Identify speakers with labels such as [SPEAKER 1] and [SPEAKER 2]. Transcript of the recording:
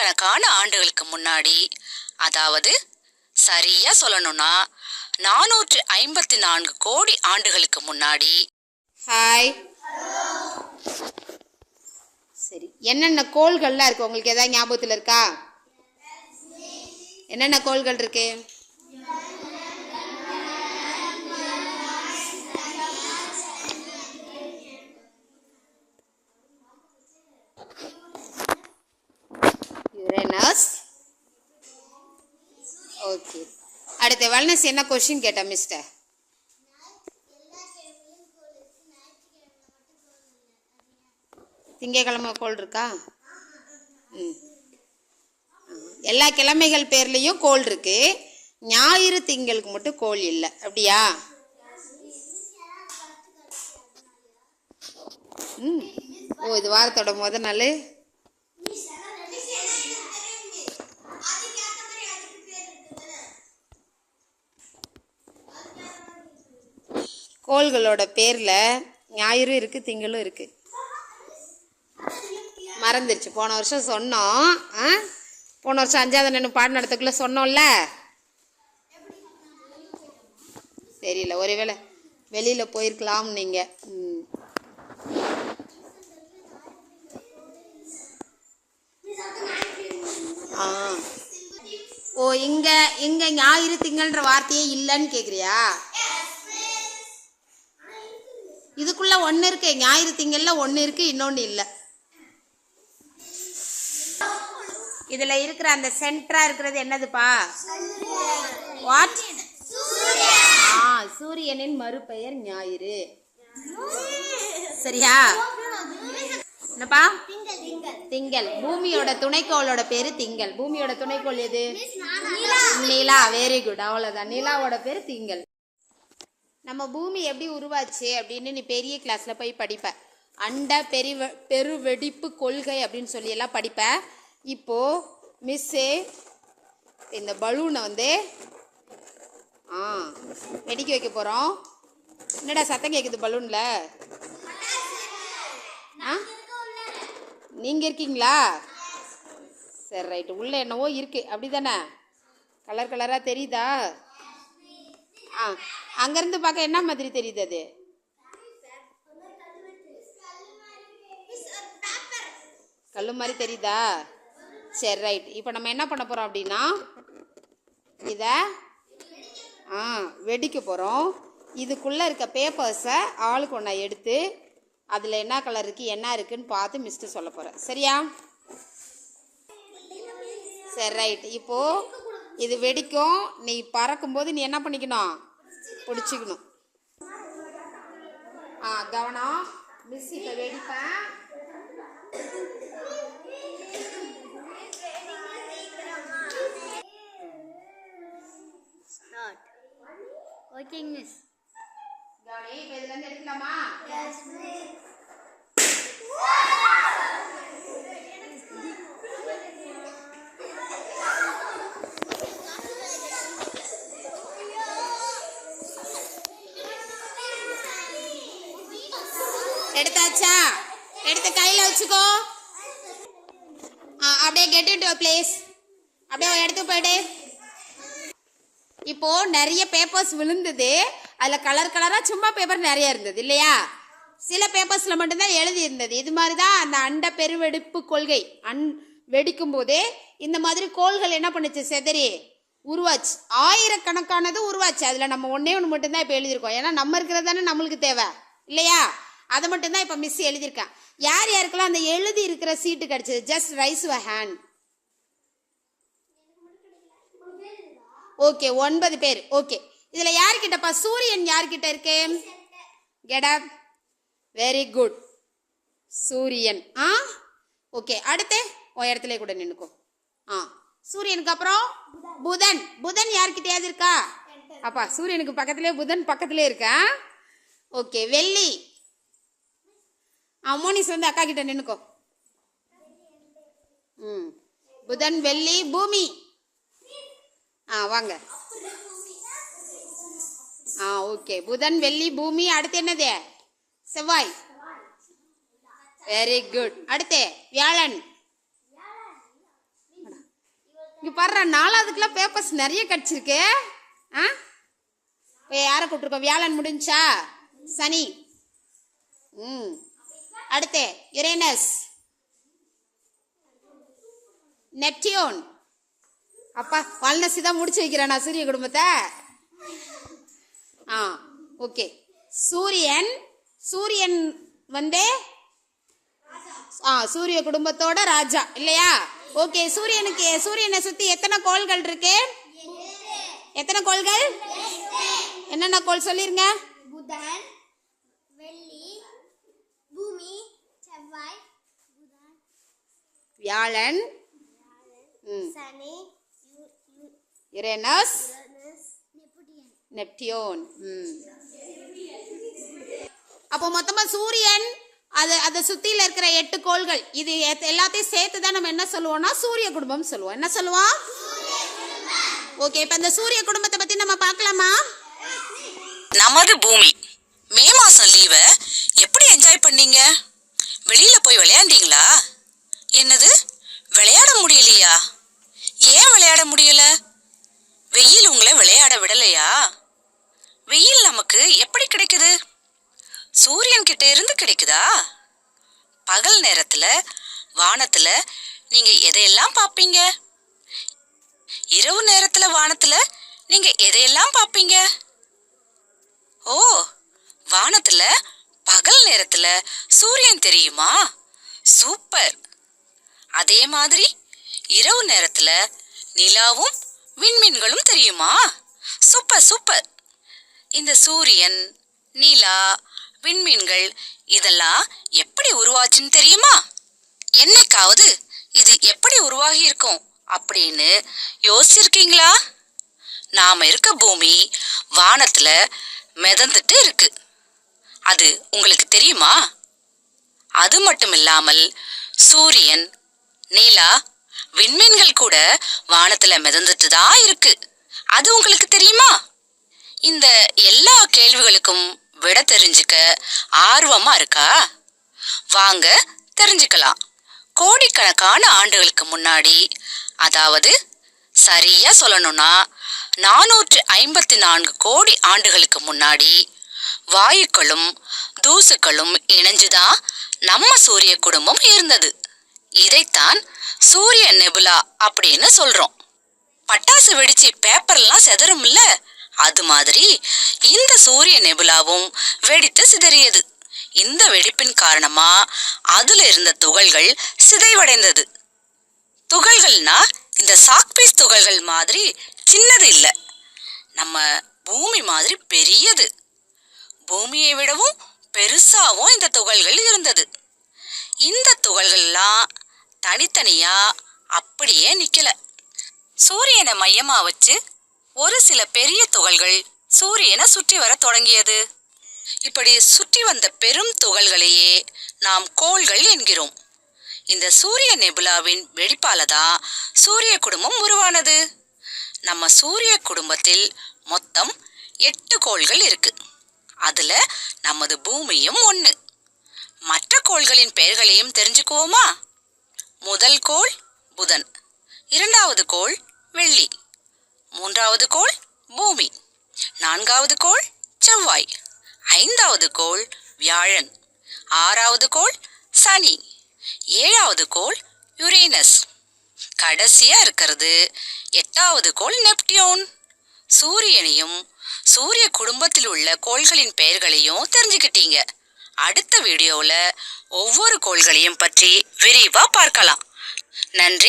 [SPEAKER 1] ஆயிரக்கணக்கான ஆண்டுகளுக்கு முன்னாடி அதாவது சரியா சொல்லணும்னா நானூற்று ஐம்பத்தி நான்கு கோடி ஆண்டுகளுக்கு முன்னாடி.
[SPEAKER 2] ஹாய் சரி என்னென்ன கோள்கள்லாம் இருக்கு? உங்களுக்கு ஏதாவது ஞாபகத்தில் இருக்கா? என்னென்ன கோள்கள் இருக்கு? ரெனஸ் ஓகே அடுத்து வெல்னஸ் என்ன கொஸ்டின் கேட்டா மிஸ்டர் திங்கக்கிழமை கோல் இருக்கா? ம். எல்லா கிழமைகள் பேர்லேயும் கோள் இருக்கு. ஞாயிறு திங்களுக்கு மட்டும் கோள் இல்லை. அப்படியா? ம். ஓ இது வாரத்தோட முத நாள்? கோள்களோட பேரில் ஞாயிறு இருக்குது திங்களும் இருக்குது மறந்துருச்சு. போன வருஷம் சொன்னோம். ஆ? போன வருஷம் அஞ்சாவது நின்று பாடம் நடத்தக்குள்ளே சொன்னோம்ல? தெரியல. ஒருவேளை வெளியில் போயிருக்கலாம் நீங்கள் ம். ஆ. ஓ இங்கே இங்கே ஞாயிறு திங்கள்ன்ற வார்த்தையே இல்லைன்னு கேட்குறியா இதுக்குள்ள ஒன்று இருக்கு ஞாயிறு திங்கள்ல ஒன்று இருக்கு இன்னொன்று இல்லை. இதுல இருக்கிற அந்த சென்டரா இருக்கிறது என்னதுப்பா? வாட் ஆ சூரியனின் மறுபெயர் ஞாயிறு. சரியா? என்னப்பா? திங்கள். பூமியோட துணைக்கோளோட பேரு திங்கள். பூமியோட துணைக்கோள் எது? நிலா. வெரி குட் அவ்வளவுதான். நிலாவோட பேரு திங்கள். நம்ம பூமி எப்படி உருவாச்சு அப்படின்னு நீ பெரிய கிளாஸில் போய் படிப்ப. அண்ட பெரி பெருவெடிப்பு கொள்கை அப்படின்னு சொல்லி எல்லாம் படிப்ப. இப்போது மிஸ்ஸு இந்த பலூனை வந்து ஆ வெடிக்க வைக்க போகிறோம் என்னடா சத்தம் கேட்குது பலூனில் ஆ? நீங்கள் இருக்கீங்களா? சரி ரைட்டு உள்ளே என்னவோ இருக்குது அப்படி தானே கலர் கலராக தெரியுதா? ஆ அங்கேருந்து பார்க்க என்ன மாதிரி தெரியுது அது? கல் மாதிரி தெரியுதா? சரி ரைட் இப்போ நம்ம என்ன பண்ண போகிறோம் அப்படின்னா இதை ஆ வெடிக்க போகிறோம் இதுக்குள்ளே இருக்க பேப்பர்ஸை ஆளுக்கு ஒன்றா எடுத்து அதில் என்ன கலர் இருக்குது என்ன இருக்குன்னு பார்த்து மிஸ்ட்டு சொல்ல போகிறேன் சரியா? சரி ரைட் இப்போது இது வெடிக்கும் நீ பறக்கும்போது நீ என்ன பண்ணிக்கணும்? பிடிச்சிக்கணும். ஆ கவனம். மிஸ் இப்போ வெடிப்பேன்.
[SPEAKER 3] Working miss.
[SPEAKER 2] கவனி இப்போ இதுலேருந்து எடுக்கலாமா? அப்படியே கெட் இன் டு பிளேஸ் அப்படியே எடுத்து போயிட்டு. இப்போ நிறைய பேப்பர்ஸ் விழுந்தது. அதில் கலர் கலராக சும்மா பேப்பர் நிறைய இருந்தது இல்லையா? சில பேப்பர்ஸில் மட்டும்தான் எழுதி இருந்தது இது மாதிரி தான் அந்த அண்ட பெருவெடிப்பு கொள்கை. அன் வெடிக்கும் போதே இந்த மாதிரி கோள்கள் என்ன பண்ணுச்சு செதறி. உருவாச்சு. ஆயிரக்கணக்கானது உருவாச்சு. அதில் நம்ம ஒன்றே ஒன்று மட்டும்தான் இப்போ எழுதியிருக்கோம். ஏன்னா நம்ம இருக்கிறது தானே நம்மளுக்கு தேவை இல்லையா? அதை மட்டும்தான் இப்போ மிஸ் எழுதியிருக்கேன் யார் யாருக்கெல்லாம் அந்த எழுதி இருக்கிற சீட்டு கிடச்சிது? Just raise your hand okay ஒன்பது பேர். ஓகே இதில் யார்கிட்டப்பா? சூரியன் யார்கிட்ட இருக்கு? கெடப் வெரி குட் சூரியன். ஆ? ஓகே அடுத்து உன் இடத்துல கூட நின்றுக்கும் ஆ. சூரியனுக்கு அப்புறம் புதன். புதன் யார்கிட்டயாவது இருக்கா? அப்பா சூரியனுக்கு பக்கத்துலேயே புதன் பக்கத்துலேயே இருக்கா? ஓகே வெள்ளி. ஆ வந்து அக்கா கிட்ட நின்னுக்கோ. ம். புதன் வெள்ளி பூமி. ஆ வாங்க. ஆ ஓகே. புதன் வெள்ளி பூமி அடுத்து என்னது? செவ்வாய். வெரி குட் அடுத்து வியாழன். இங்க பாரு நாலாவதுக்குலாம் பேப்பர்ஸ் நிறைய கிடச்சிருக்கு. ஆ? இப்போ யாரை கூப்பிட்டுருக்கோம்? வியாழன் முடிஞ்சா? சனி. ம். அடுத்து யுரேனஸ் நெப்டியூன் அப்பா வல்னசி தான் முடிச்சு வைக்கிறேன் நான் சூரிய குடும்பத்தை? ஆ ஓகே. சூரியன் சூரியன் வந்து ஆ சூரிய குடும்பத்தோட ராஜா இல்லையா? ஓகே சூரியனுக்கு சூரியனை சுத்தி எத்தனை கோள்கள் இருக்கு? எத்தனை கோள்கள்? என்னென்ன கோள் சொல்லிருங்க?
[SPEAKER 3] புதன் வெள்ளி பூமி செவ்வாய் புதன்
[SPEAKER 2] வியாழன். ம்.
[SPEAKER 3] சனி
[SPEAKER 2] யுரேனஸ் நெப்டியூன். ம். அப்போ மொத்தமா சூரியன் அது அதை சுத்தியில இருக்கிற எட்டு கோள்கள் இது எத்- எல்லாத்தையும் சேர்த்து தான் நம்ம என்ன சொல்லுவோம்னா சூரிய குடும்பம் சொல்லுவோம். என்ன சொல்லுவோம் ஓகே இப்போ இந்த சூரிய குடும்பத்தை பத்தி நம்ம பார்க்கலாமா?
[SPEAKER 1] நமது பூமி. மே மாசம் லீவை எப்படி என்ஜாய் பண்ணீங்க? வெளியில போய் விளையாண்டீங்களா? என்னது? விளையாட முடியலையா? ஏன் விளையாட முடியல? வெயில் உங்களை விளையாட விடலையா? வெயில் நமக்கு எப்படி கிடைக்குது? சூரியன் கிட்ட இருந்து கிடைக்குதா? பகல் நேரத்துல வானத்துல நீங்க எதையெல்லாம் பார்ப்பீங்க? இரவு நேரத்துல வானத்துல நீங்க எதையெல்லாம் பார்ப்பீங்க? ஓ வானத்துல பகல் நேரத்துல சூரியன் தெரியுமா? சூப்பர்! அதே மாதிரி இரவு நேரத்துல நிலாவும் விண்மீன்களும் தெரியுமா? Super super. இந்த சூரியன் நிலா விண்மீன்கள் இதெல்லாம் எப்படி உருவாச்சுன்னு தெரியுமா? என்னைக்காவது இது எப்படி உருவாகி இருக்கும் அப்படின்னு யோசிச்சிருக்கீங்களா? நாம இருக்க பூமி வானத்துல மிதந்துட்டு இருக்கு. அது உங்களுக்கு தெரியுமா? அது மட்டும் இல்லாமல் சூரியன் நீலா விண்மீன்கள் கூட வானத்துல மிதந்துட்டு தான் இருக்கு. அது உங்களுக்கு தெரியுமா? இந்த எல்லா கேள்விகளுக்கும் விட தெரிஞ்சுக்க ஆர்வமா இருக்கா? வாங்க தெரிஞ்சுக்கலாம். கோடிக்கணக்கான ஆண்டுகளுக்கு முன்னாடி அதாவது சரியா சொல்லணும்னா நானூற்று ஐம்பத்தி நான்கு கோடி ஆண்டுகளுக்கு முன்னாடி வாயுக்களும் தூசுக்களும் இணைஞ்சுதான் நம்ம சூரிய குடும்பம் இருந்தது. இதைத்தான் சூரிய நெபுலா அப்படின்னு சொல்றோம். பட்டாசு வெடிச்சு பேப்பர்லாம் செதறும்ல அது மாதிரி இந்த சூரிய நெபுலாவும் வெடித்து சிதறியது. இந்த வெடிப்பின் காரணமா அதுல இருந்த துகள்கள் சிதைவடைந்தது. துகள்கள்னா இந்த சாக்பீஸ் துகள்கள் மாதிரி சின்னது இல்ல. நம்ம பூமி மாதிரி பெரியது. பூமியை விடவும் பெருசாவும் இந்த துகள்கள் இருந்தது. இந்த துகள்கள்லாம் தனித்தனியா? அப்படியே நிக்கல. சூரியனை மையமா வச்சு ஒரு சில பெரிய துகள்கள் சூரியனை சுற்றி வர தொடங்கியது. இப்படி சுற்றி வந்த பெரும் துகள்களையே நாம் கோள்கள் என்கிறோம். இந்த சூரிய நெபுலாவின் வெடிப்பால தான் சூரிய குடும்பம் உருவானது. நம்ம சூரிய குடும்பத்தில் மொத்தம் எட்டு கோள்கள் இருக்கு. அதுல நமது பூமியும் ஒன்று மற்ற கோள்களின் பெயர்களையும் தெரிஞ்சுக்குவோமா? முதல் கோள் புதன். இரண்டாவது கோள் வெள்ளி. மூன்றாவது கோள் பூமி. நான்காவது கோள் செவ்வாய். ஐந்தாவது கோள் வியாழன். ஆறாவது கோள் சனி. ஏழாவது கோள் யுரேனஸ். கடைசியா இருக்கிறது எட்டாவது கோள் நெப்டியூன். சூரியனையும் சூரிய குடும்பத்தில் உள்ள கோள்களின் பெயர்களையும் தெரிஞ்சுக்கிட்டீங்க. அடுத்த வீடியோவில் ஒவ்வொரு கோள்களையும் பற்றி விரிவாக பார்க்கலாம். நன்றி.